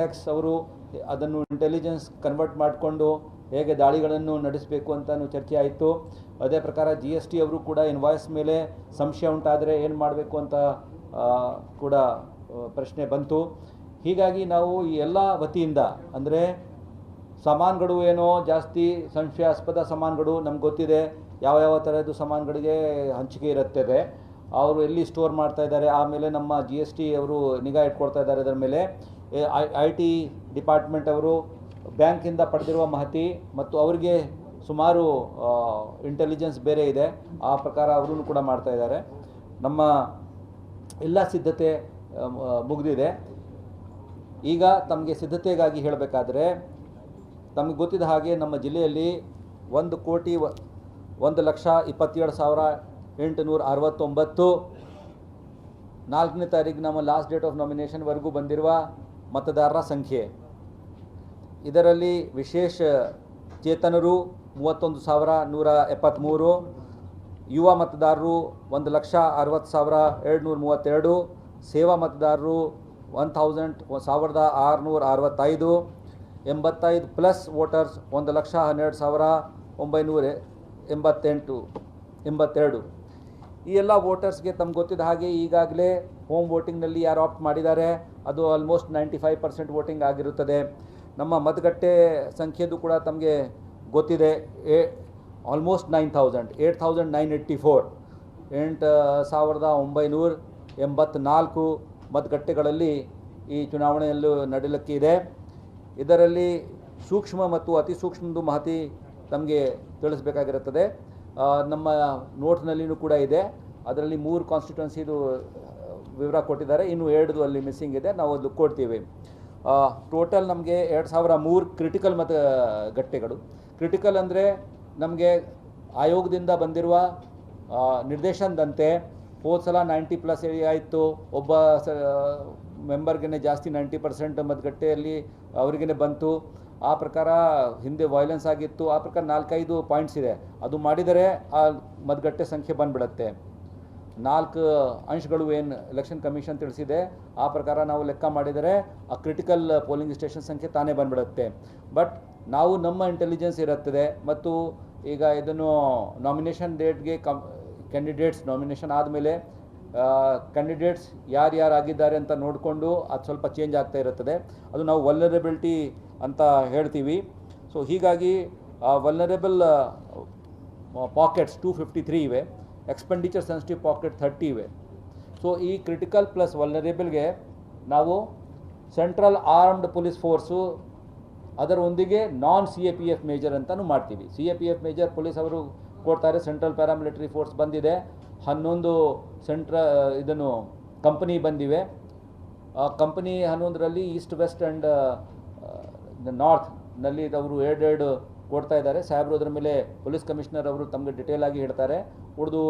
Text ಅವರು ಅದನ್ನು intelligence convert ಮಾಡಿಕೊಂಡು ಹೇಗೆ ದಾಳಿಗಳನ್ನು ನಡೆಸಬೇಕು ಅಂತಲೂ ಚರ್ಚೆ ಆಯಿತು. ಅದೇ ಪ್ರಕಾರ ಜಿ ಎಸ್ ಟಿ ಅವರು ಕೂಡ ಇನ್ವಾಯ್ಸ್ ಮೇಲೆ ಸಂಶಯ ಉಂಟಾದರೆ ಏನು ಮಾಡಬೇಕು ಅಂತ ಕೂಡ ಪ್ರಶ್ನೆ ಬಂತು. ಹೀಗಾಗಿ ನಾವು ಈ ಎಲ್ಲ ವತಿಯಿಂದ, ಅಂದರೆ ಸಾಮಾನುಗಳು ಏನೋ ಜಾಸ್ತಿ ಸಂಶಯಾಸ್ಪದ ಸಾಮಾನುಗಳು ನಮ್ಗೆ ಗೊತ್ತಿದೆ ಯಾವ ಯಾವ ಥರದ್ದು ಸಾಮಾನುಗಳಿಗೆ ಹಂಚಿಕೆ ಇರುತ್ತದೆ ಅವರು ಎಲ್ಲಿ ಸ್ಟೋರ್ ಮಾಡ್ತಾ ಇದ್ದಾರೆ, ಆಮೇಲೆ ನಮ್ಮ ಜಿ ಎಸ್ ಟಿ ಅವರು ನಿಗಾ ಇಟ್ಕೊಳ್ತಾ ಇದ್ದಾರೆ ಅದರ ಮೇಲೆ. ಐ ಟಿ ಡಿಪಾರ್ಟ್ಮೆಂಟ್ ಅವರು ಬ್ಯಾಂಕಿಂದ ಪಡೆದಿರುವ ಮಾಹಿತಿ ಮತ್ತು ಅವರಿಗೆ ಸುಮಾರು ಇಂಟೆಲಿಜೆನ್ಸ್ ಬೇರೆ ಇದೆ. ಆ ಪ್ರಕಾರ ಅವರು ಕೂಡ ಮಾಡ್ತಾ ಇದ್ದಾರೆ. ನಮ್ಮ ಎಲ್ಲ ಸಿದ್ಧತೆ ಮುಗಿದಿದೆ. ಈಗ ತಮಗೆ ಸಿದ್ಧತೆಗಾಗಿ ಹೇಳಬೇಕಾದ್ರೆ, ತಮಗೆ ಗೊತ್ತಿದ್ದ ಹಾಗೆ ನಮ್ಮ ಜಿಲ್ಲೆಯಲ್ಲಿ ಒಂದು ಕೋಟಿ ಒಂದು ಲಕ್ಷ ಇಪ್ಪತ್ತೇಳು ಸಾವಿರ ಎಂಟುನೂರ ಅರವತ್ತೊಂಬತ್ತು ನಾಲ್ಕನೇ ತಾರೀಕು ನಮ್ಮ ಲಾಸ್ಟ್ ಡೇಟ್ ಆಫ್ ನಾಮಿನೇಷನ್ವರೆಗೂ ಬಂದಿರುವ ಮತದಾರರ ಸಂಖ್ಯೆ. ಇದರಲ್ಲಿ ವಿಶೇಷ ಚೇತನರು ಮೂವತ್ತೊಂದು ಸಾವಿರ ನೂರ ಎಪ್ಪತ್ತ್ಮೂರು ಯುವ ಮತದಾರರು ಒಂದು ಲಕ್ಷ ಅರವತ್ತು ಸಾವಿರ ಏಳ್ನೂರ ಮೂವತ್ತೆರಡು ಸೇವಾ ಮತದಾರರು ಒನ್ ಥೌಸಂಡ್ ಸಾವಿರದ ಆರುನೂರ ಅರವತ್ತೈದು ಎಂಬತ್ತೈದು ಪ್ಲಸ್ ವೋಟರ್ಸ್ ಒಂದು ಲಕ್ಷ ಹನ್ನೆರಡು ಸಾವಿರ ಒಂಬೈನೂರ ಎಂಬತ್ತೆಂಟು, ಎಂಬತ್ತೆರಡು. ಈ ಎಲ್ಲ ವೋಟರ್ಸ್ಗೆ ತಮ್ಗೆ ಗೊತ್ತಿದ್ದ ಹಾಗೆ ಈಗಾಗಲೇ ಹೋಮ್ ವೋಟಿಂಗ್ನಲ್ಲಿ ಯಾರು ಆಪ್ಟ್ ಮಾಡಿದ್ದಾರೆ, ಅದು almost ninety five percent voting ಆಗಿರುತ್ತದೆ. ನಮ್ಮ ಮತಗಟ್ಟೆ ಸಂಖ್ಯೆದು ಕೂಡ ತಮಗೆ ಗೊತ್ತಿದೆ, ಏ almost nine thousand eight thousand nine eighty four ಎಂಟು ಸಾವಿರದ ಒಂಬೈನೂರ ಎಂಬತ್ನಾಲ್ಕು ಮತಗಟ್ಟೆಗಳಲ್ಲಿ ಈ ಚುನಾವಣೆಯಲ್ಲೂ ನಡೆಯಲಿಕ್ಕಿದೆ ಇದೆ. ಇದರಲ್ಲಿ ಸೂಕ್ಷ್ಮ ಮತ್ತು ಅತಿ ಸೂಕ್ಷ್ಮದು ಮಾಹಿತಿ ತಮಗೆ ತಿಳಿಸಬೇಕಾಗಿರುತ್ತದೆ. ನಮ್ಮ ನೋಟ್ನಲ್ಲಿಯೂ ಕೂಡ ಇದೆ. ಅದರಲ್ಲಿ ಮೂರು ಕಾನ್ಸ್ಟಿಟ್ಯೂನ್ಸಿದು ವಿವರ ಕೊಟ್ಟಿದ್ದಾರೆ. ಇನ್ನು ಎರಡು ಅಲ್ಲಿ ಮಿಸ್ಸಿಂಗ್ ಇದೆ. ನಾವು ಅದು ಕೊಡ್ತೀವಿ. ಟೋಟಲ್ ನಮಗೆ ಎರಡು ಸಾವಿರ ಮೂರು ಕ್ರಿಟಿಕಲ್ ಮತ ಗಟ್ಟೆಗಳು. ಕ್ರಿಟಿಕಲ್ ಅಂದರೆ ನಮಗೆ ಆಯೋಗದಿಂದ ಬಂದಿರುವ ನಿರ್ದೇಶನದಂತೆ ಹೋದ ಸಲ ನೈಂಟಿ ಪ್ಲಸ್ ಏರಿಯಾ ಇತ್ತು ಒಬ್ಬ ಸ ಮೆಂಬರ್ಗೆ ಜಾಸ್ತಿ ನೈಂಟಿ ಪರ್ಸೆಂಟ್ ಮತಗಟ್ಟೆಯಲ್ಲಿ ಅವ್ರಿಗೇ ಬಂತು. ಆ ಪ್ರಕಾರ ಹಿಂದೆ ವೈಲೆನ್ಸ್ ಆಗಿತ್ತು, ಆ ಪ್ರಕಾರ ನಾಲ್ಕೈದು ಪಾಯಿಂಟ್ಸ್ ಇದೆ. ಅದು ಮಾಡಿದರೆ ಆ ಮತಗಟ್ಟೆ ಸಂಖ್ಯೆ ಬಂದ್ಬಿಡತ್ತೆ. ನಾಲ್ಕು ಅಂಶಗಳು ಏನು ಎಲೆಕ್ಷನ್ ಕಮಿಷನ್ ತಿಳಿಸಿದೆ, ಆ ಪ್ರಕಾರ ನಾವು ಲೆಕ್ಕ ಮಾಡಿದರೆ ಆ ಕ್ರಿಟಿಕಲ್ ಪೋಲಿಂಗ್ ಸ್ಟೇಷನ್ ಸಂಖ್ಯೆ ತಾನೇ ಬಂದ್ಬಿಡುತ್ತೆ. ಬಟ್ ನಾವು ನಮ್ಮ ಇಂಟೆಲಿಜೆನ್ಸ್ ಇರುತ್ತದೆ ಮತ್ತು ಈಗ ಇದನ್ನು ನಾಮಿನೇಷನ್ ಡೇಟ್ಗೆ ಕಮ್ ಕ್ಯಾಂಡಿಡೇಟ್ಸ್ ನಾಮಿನೇಷನ್ ಆದಮೇಲೆ ಕ್ಯಾಂಡಿಡೇಟ್ಸ್ ಯಾರು ಯಾರು ಆಗಿದ್ದಾರೆ ಅಂತ ನೋಡಿಕೊಂಡು ಅದು ಸ್ವಲ್ಪ ಚೇಂಜ್ ಆಗ್ತಾ ಇರುತ್ತದೆ. ಅದು ನಾವು ವಲ್ನರಬಿಲಿಟಿ ಅಂತ ಹೇಳ್ತೀವಿ. ಸೊ ಹೀಗಾಗಿ vulnerable pockets two fifty three ಇವೆ. ಎಕ್ಸ್ಪೆಂಡಿಚರ್ ಸೆನ್ಸಿಟಿವ್ ಪಾಕೆಟ್ ಥರ್ಟಿ ಇವೆ. ಸೊ ಈ ಕ್ರಿಟಿಕಲ್ ಪ್ಲಸ್ ವಲ್ನರೇಬಲ್ಗೆ ನಾವು ಸೆಂಟ್ರಲ್ ಆರ್ಮ್ಡ್ ಪೊಲೀಸ್ ಫೋರ್ಸು ಅದರೊಂದಿಗೆ non C A P F measure ಅಂತಲೂ ಮಾಡ್ತೀವಿ. C A P F measure police ಅವರು ಕೊಡ್ತಾರೆ ಸೆಂಟ್ರಲ್ ಪ್ಯಾರಾಮಿಲಿಟರಿ ಫೋರ್ಸ್ ಬಂದಿದೆ. ಹನ್ನೊಂದು ಸೆಂಟ್ರ ಇದನ್ನು ಕಂಪನಿ ಬಂದಿವೆ. ಆ ಕಂಪನಿ ಹನ್ನೊಂದರಲ್ಲಿ ಈಸ್ಟ್ ವೆಸ್ಟ್ ಆ್ಯಂಡ್ ನಾರ್ತ್ನಲ್ಲಿ ಅವರು ಎರಡೆರಡು ಕೊಡ್ತಾ ಇದ್ದಾರೆ. ಸಾಹೇಬ್ರು ಅದರ ಮೇಲೆ ಪೊಲೀಸ್ ಕಮಿಷನರ್ ಅವರು ತಮಗೆ ಡಿಟೇಲ್ ಆಗಿ ಹೇಳ್ತಾರೆ. ಉಳಿದು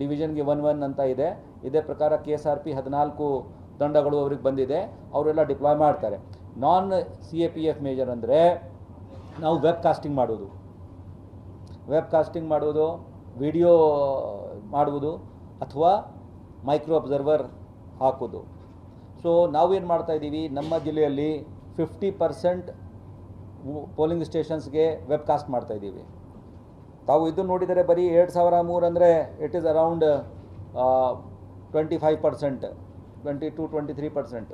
ಡಿವಿಷನ್ಗೆ ಒನ್ ಒನ್ ಅಂತ ಇದೆ. ಇದೇ ಪ್ರಕಾರ ಕೆ ಎಸ್ ಆರ್ ಪಿ ಹದಿನಾಲ್ಕು ತಂಡಗಳು ಅವ್ರಿಗೆ ಬಂದಿದೆ. ಅವರೆಲ್ಲ ಡಿಪ್ಲಾಯ್ ಮಾಡ್ತಾರೆ. Non C A P F measure ಅಂದರೆ ನಾವು ವೆಬ್ ಕಾಸ್ಟಿಂಗ್ ಮಾಡೋದು ವೆಬ್ ಕಾಸ್ಟಿಂಗ್ ಮಾಡೋದು ವಿಡಿಯೋ ಮಾಡುವುದು ಅಥವಾ ಮೈಕ್ರೋ ಅಬ್ಸರ್ವರ್ ಹಾಕೋದು ಸೊ ನಾವೇನು ಮಾಡ್ತಾ ಇದ್ದೀವಿ? ನಮ್ಮ ಜಿಲ್ಲೆಯಲ್ಲಿ ಫಿಫ್ಟಿ ಪರ್ಸೆಂಟ್ ಪೋಲಿಂಗ್ ಸ್ಟೇಷನ್ಸ್ಗೆ ವೆಬ್ ಕಾಸ್ಟ್ ಮಾಡ್ತಾ ಇದ್ದೀವಿ. ತಾವು ಇದು ನೋಡಿದರೆ ಬರೀ ಎರಡು ಸಾವಿರ ಮೂರು ಅಂದರೆ it is around twenty five percent twenty two twenty three percent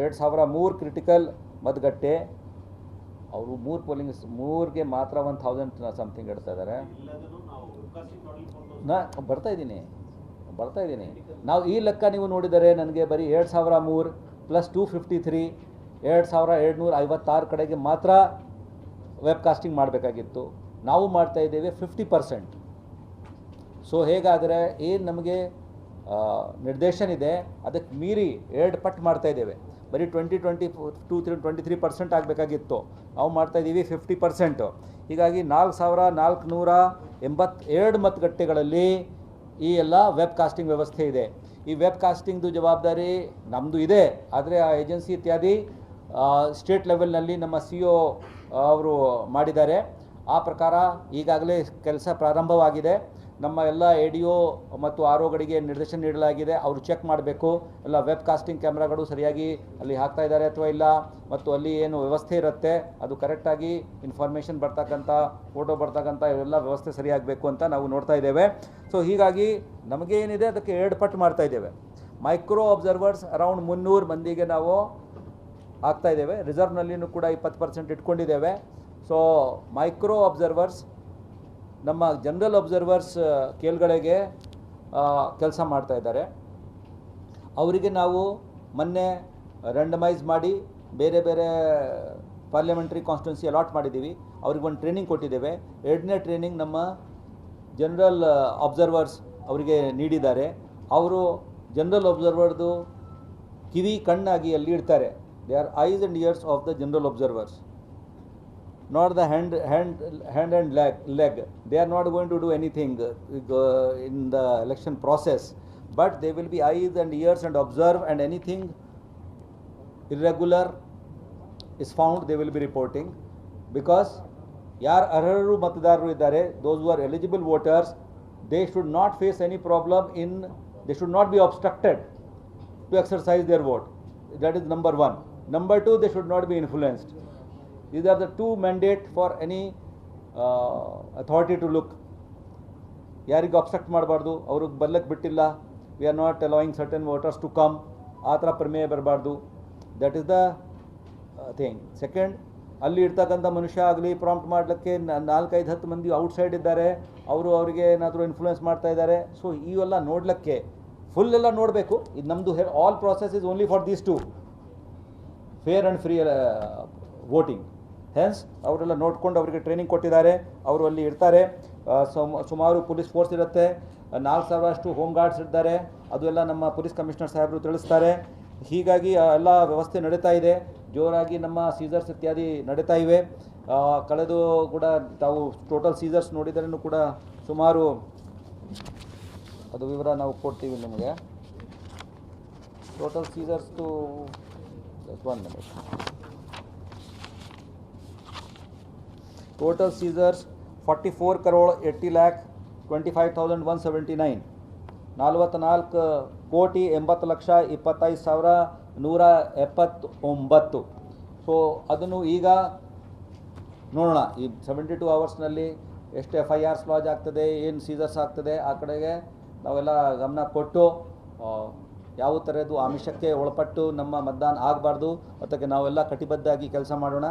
ಎರಡು ಸಾವಿರ ಮೂರು ಕ್ರಿಟಿಕಲ್ ಮತಗಟ್ಟೆ, ಅವರು ಮೂರು ಪೋಲಿಂಗ್ ಮೂರಿಗೆ ಮಾತ್ರ ಒನ್ ಥೌಸಂಡ್ ಸಮಥಿಂಗ್ ಇಡ್ತಾ ಇದ್ದಾರೆ. ನಾ, ಬರ್ತಾ ಇದ್ದೀನಿ. ಬರ್ತಾ ಇದ್ದೀನಿ. ನಾವು ಈ ಲೆಕ್ಕ ನೀವು ನೋಡಿದರೆ ನನಗೆ ಬರೀ ಎರಡು ಸಾವಿರ ಮೂರು ಪ್ಲಸ್ ಟೂ ಫಿಫ್ಟಿ ತ್ರೀ ಎರಡು ಸಾವಿರ ಎರಡುನೂರ ಐವತ್ತಾರು ಕಡೆಗೆ ಮಾತ್ರ ವೆಬ್ ಕಾಸ್ಟಿಂಗ್ ಮಾಡಬೇಕಾಗಿತ್ತು. ನಾವು ಮಾಡ್ತಾ ಇದ್ದೇವೆ ಫಿಫ್ಟಿ ಪರ್ಸೆಂಟ್ ಸೊ ಹೇಗಾದರೆ ಏನು ನಮಗೆ ನಿರ್ದೇಶನ ಇದೆ ಅದಕ್ಕೆ ಮೀರಿ ಎರಡು ಪಟ್ಟು ಮಾಡ್ತಾ ಇದ್ದೇವೆ. ಬರೀ twenty twenty two three twenty three percent ಆಗಬೇಕಾಗಿತ್ತು. ನಾವು ಮಾಡ್ತಾ ಇದ್ದೀವಿ ಫಿಫ್ಟಿ ಪರ್ಸೆಂಟು ಹೀಗಾಗಿ ನಾಲ್ಕು ಸಾವಿರ ನಾಲ್ಕುನೂರ ಎಂಬತ್ತೆರಡು ಮತಗಟ್ಟೆಗಳಲ್ಲಿ ಈ ಎಲ್ಲ ವೆಬ್ ಕಾಸ್ಟಿಂಗ್ ವ್ಯವಸ್ಥೆ ಇದೆ. ಈ ವೆಬ್ ಕಾಸ್ಟಿಂಗ್ದು ಜವಾಬ್ದಾರಿ ನಮ್ಮದು ಇದೆ. ಆದರೆ ಆ ಏಜೆನ್ಸಿ ಇತ್ಯಾದಿ ಸ್ಟೇಟ್ ಲೆವೆಲ್ನಲ್ಲಿ ನಮ್ಮ ಸಿ ಒ ಅವರು ಮಾಡಿದ್ದಾರೆ. ಆ ಪ್ರಕಾರ ಈಗಾಗಲೇ ಕೆಲಸ ಪ್ರಾರಂಭವಾಗಿದೆ. ನಮ್ಮ ಎಲ್ಲ ಎ ಡಿ ಒ ಮತ್ತು ಆರ್ ಒಗಳಿಗೆ ನಿರ್ದೇಶನ ನೀಡಲಾಗಿದೆ. ಅವರು ಚೆಕ್ ಮಾಡಬೇಕು. ಎಲ್ಲ ವೆಬ್ ಕಾಸ್ಟಿಂಗ್ ಕ್ಯಾಮ್ರಾಗಳು ಸರಿಯಾಗಿ ಅಲ್ಲಿ ಹಾಕ್ತಾ ಇದ್ದಾರೆ ಅಥವಾ ಇಲ್ಲ? ಮತ್ತು ಅಲ್ಲಿ ಏನು ವ್ಯವಸ್ಥೆ ಇರುತ್ತೆ? ಅದು ಕರೆಕ್ಟಾಗಿ ಇನ್ಫಾರ್ಮೇಷನ್ ಬರ್ತಕ್ಕಂಥ ಫೋಟೋ ಬರ್ತಕ್ಕಂಥ ಇವೆಲ್ಲ ವ್ಯವಸ್ಥೆ ಸರಿಯಾಗಬೇಕು ಅಂತ ನಾವು ನೋಡ್ತಾ ಇದ್ದೇವೆ. ಸೊ ಹೀಗಾಗಿ ನಮಗೆ ಏನಿದೆ ಅದಕ್ಕೆ ಎರಡು ಪಟ್ಟು ಮಾಡ್ತಾ ಇದ್ದೇವೆ. ಮೈಕ್ರೋ ಅಬ್ಸರ್ವರ್ಸ್ ಅರೌಂಡ್ ಮುನ್ನೂರು ಮಂದಿಗೆ ನಾವು ಆಗ್ತಾ ಇದ್ದೇವೆ. ರಿಸರ್ವ್ನಲ್ಲಿಯೂ ಕೂಡ ಇಪ್ಪತ್ತು ಪರ್ಸೆಂಟ್ ಇಟ್ಕೊಂಡಿದ್ದೇವೆ. ಸೊ ಮೈಕ್ರೋ ಅಬ್ಸರ್ವರ್ಸ್ ನಮ್ಮ ಜನರಲ್ ಅಬ್ಸರ್ವರ್ಸ್ ಕೇಳ್ಗಳಿಗೆ ಕೆಲಸ ಮಾಡ್ತಾ ಇದ್ದಾರೆ. ಅವರಿಗೆ ನಾವು ಮೊನ್ನೆ ರಂಡಮೈಸ್ ಮಾಡಿ ಬೇರೆ ಬೇರೆ ಪಾರ್ಲಿಮೆಂಟ್ರಿ ಕಾನ್ಸ್ಟಿಟ್ಯೂನ್ಸಿ ಅಲಾಟ್ ಮಾಡಿದ್ದೀವಿ. ಅವ್ರಿಗೆ ಒಂದು ಟ್ರೈನಿಂಗ್ ಕೊಟ್ಟಿದ್ದೇವೆ. ಎರಡನೇ ಟ್ರೈನಿಂಗ್ ನಮ್ಮ ಜನರಲ್ ಅಬ್ಸರ್ವರ್ಸ್ ಅವರಿಗೆ ನೀಡಿದ್ದಾರೆ. ಅವರು ಜನರಲ್ ಅಬ್ಸರ್ವರ್ದು ಕಿವಿ ಕಣ್ಣಾಗಿ ಅಲ್ಲಿ ಇಡ್ತಾರೆ. They are eyes and ears of the general observers not the hand hand hand and leg leg they are not going to do anything uh, in the election process but they will be eyes and ears and observe and anything irregular is found they will be reporting because ಯಾರು ಅರ್ಹರು ಮತದಾರರು ಇದ್ದಾರೆ those are eligible voters they should not face any problem in they should not be obstructed to exercise their vote. That is number one. Number two, they should not be influenced. These are the two mandate for any uh, authority to look. ಯಾರಿಗೂ obstruct ಮಾಡಬಾರ್ದು ಅವ್ರಿಗೆ ಬರ್ಲಿಕ್ಕೆ ಬಿಟ್ಟಿಲ್ಲ. We are not allowing certain voters to come ಆ ಥರ ಪ್ರಮೇಯ ಬರಬಾರ್ದು. That is the thing second ಅಲ್ಲಿ ಇರ್ತಕ್ಕಂಥ ಮನುಷ್ಯ ಆಗಲಿ ಪ್ರಾಂಪ್ಟ್ ಮಾಡಲಿಕ್ಕೆ ನಾಲ್ಕೈದು ಹತ್ತು ಮಂದಿ ಔಟ್ಸೈಡ್ ಇದ್ದಾರೆ. ಅವರು ಅವರಿಗೆ ಏನಾದರೂ ಇನ್ಫ್ಲೂಯೆನ್ಸ್ ಮಾಡ್ತಾ ಇದ್ದಾರೆ. ಸೊ ಇವೆಲ್ಲ ನೋಡಲಿಕ್ಕೆ ಫುಲ್ ಎಲ್ಲ ನೋಡಬೇಕು. ಇದು ನಮ್ಮದು all process is only for these to fair and free voting hence ಅವರೆಲ್ಲ ನೋಡ್ಕೊಂಡು ಅವರಿಗೆ ಟ್ರೈನಿಂಗ್ ಕೊಟ್ಟಿದ್ದಾರೆ. ಅವರು ಅಲ್ಲಿ ಇರ್ತಾರೆ. ಸುಮಾರು ಪೊಲೀಸ್ ಫೋರ್ಸ್ ಇರುತ್ತೆ. ನಾಲ್ಕು ಸಾವಿರಷ್ಟು ಹೋಮ್ ಗಾರ್ಡ್ಸ್ ಇರ್ತಾರೆ. ಅದು ಎಲ್ಲ ನಮ್ಮ ಪೊಲೀಸ್ ಕಮಿಷನರ್ ಸಾಹೇಬರು ತಿಳಿಸ್ತಾರೆ. ಹೀಗಾಗಿ ಎಲ್ಲ ವ್ಯವಸ್ಥೆ ನಡೀತಾ ಇದೆ. ಜೋರಾಗಿ ನಮ್ಮ ಸೀಸರ್ಸ್ ಇತ್ಯಾದಿ ನಡೀತಾ ಇವೆ. ಕಳೆದು ಕೂಡ ತಾವು ಟೋಟಲ್ ಸೀಸರ್ಸ್ ನೋಡಿದ್ರೂ ಕೂಡ ಸುಮಾರು ಅದು ವಿವರ ನಾವು ಕೊಡ್ತೀವಿ ನಿಮಗೆ. Total ಸೀಸರ್ಸ್ದು one minute lakh twenty five thousand one seventy nine ನಲ್ವತ್ನಾಲ್ಕು ಕೋಟಿ ಎಂಬತ್ತು ಲಕ್ಷ ಇಪ್ಪತ್ತೈದು ಸಾವಿರ ನೂರ ಎಪ್ಪತ್ತೊಂಬತ್ತು. ಸೊ ಅದನ್ನು ಈಗ ನೋಡೋಣ. ಈ ಸೆವೆಂಟಿ ಟು ಅವರ್ಸ್ನಲ್ಲಿ ಎಷ್ಟು ಎಫ್ ಐ ಆರ್ಸ್ ಲಾಜ್ ಆಗ್ತದೆ, ಏನು ಸೀಸರ್ಸ್ ಆಗ್ತದೆ, ಆ ಕಡೆಗೆ ನಾವೆಲ್ಲ ಗಮನ ಕೊಟ್ಟು ಯಾವ ಥರದ್ದು ಆಮಿಷಕ್ಕೆ ಒಳಪಟ್ಟು ನಮ್ಮ ಮತದಾನ ಆಗಬಾರ್ದು, ಅದಕ್ಕೆ ನಾವೆಲ್ಲ ಕಟಿಬದ್ಧಾಗಿ ಕೆಲಸ ಮಾಡೋಣ.